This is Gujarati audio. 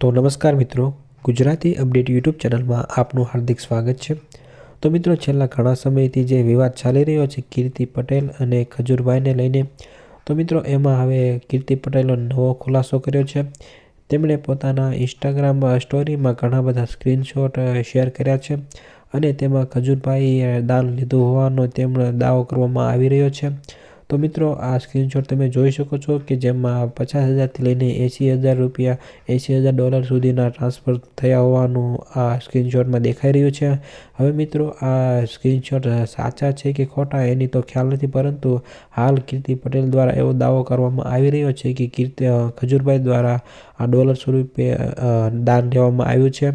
તો નમસ્કાર મિત્રો, ગુજરાતી અપડેટ યુટ્યુબ ચેનલમાં આપનું હાર્દિક સ્વાગત છે. તો મિત્રો, છેલ્લા ઘણા સમયથી જે વિવાદ ચાલી રહ્યો છે, કીર્તિ પટેલ અને ખજૂરભાઈને લઈને, તો મિત્રો, એમાં હવે કીર્તિ પટેલનો નવો ખુલાસો કર્યો છે. તેમણે પોતાના ઇન્સ્ટાગ્રામ સ્ટોરીમાં ઘણા બધા સ્ક્રીનશોટ શેર કર્યા છે અને તેમાં ખજૂરભાઈએ દાન લીધું હોવાનો તેમનો દાવો કરવામાં આવી રહ્યો છે. તો મિત્રો, આ સ્ક્રીનશોટ તમે જોઈ શકો છો કે જેમાં પચાસ હજારથી લઈને એંસી હજાર રૂપિયા એંસી હજાર ડોલર સુધીના ટ્રાન્સફર થયા હોવાનું આ સ્ક્રીનશોટમાં દેખાઈ રહ્યું છે. હવે મિત્રો, આ સ્ક્રીનશોટ સાચા છે કે ખોટા એની તો ખ્યાલ નથી, પરંતુ હાલ કીર્તિ પટેલ દ્વારા એવો દાવો કરવામાં આવી રહ્યો છે કે કીર્તિ ખજૂરભાઈ દ્વારા આ ડોલર સ્વરૂપે દાન લેવામાં આવ્યું છે.